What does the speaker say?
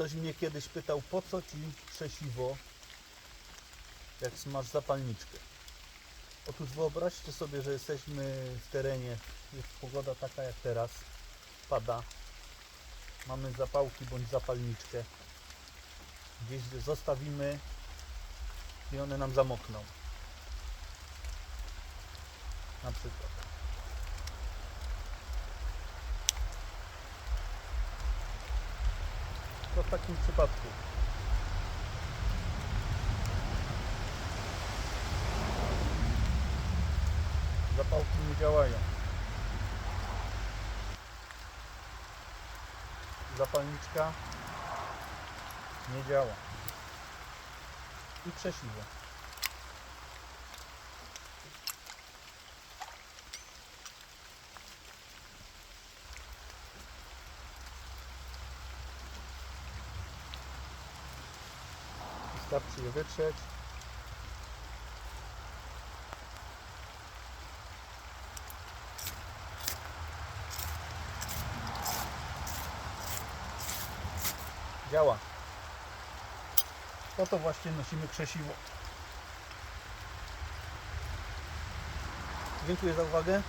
Ktoś mnie kiedyś pytał, po co ci krzesiwo, jak masz zapalniczkę. Otóż wyobraźcie sobie, że jesteśmy w terenie, jest pogoda taka jak teraz, pada, mamy zapałki bądź zapalniczkę, gdzieś zostawimy i one nam zamokną. Na przykład. To w takim przypadku. Zapałki nie działają. Zapalniczka nie działa. I krzesiwo. Wystarczy je wytrzeć. Działa. Po to właśnie nosimy krzesiwo. Dziękuję za uwagę.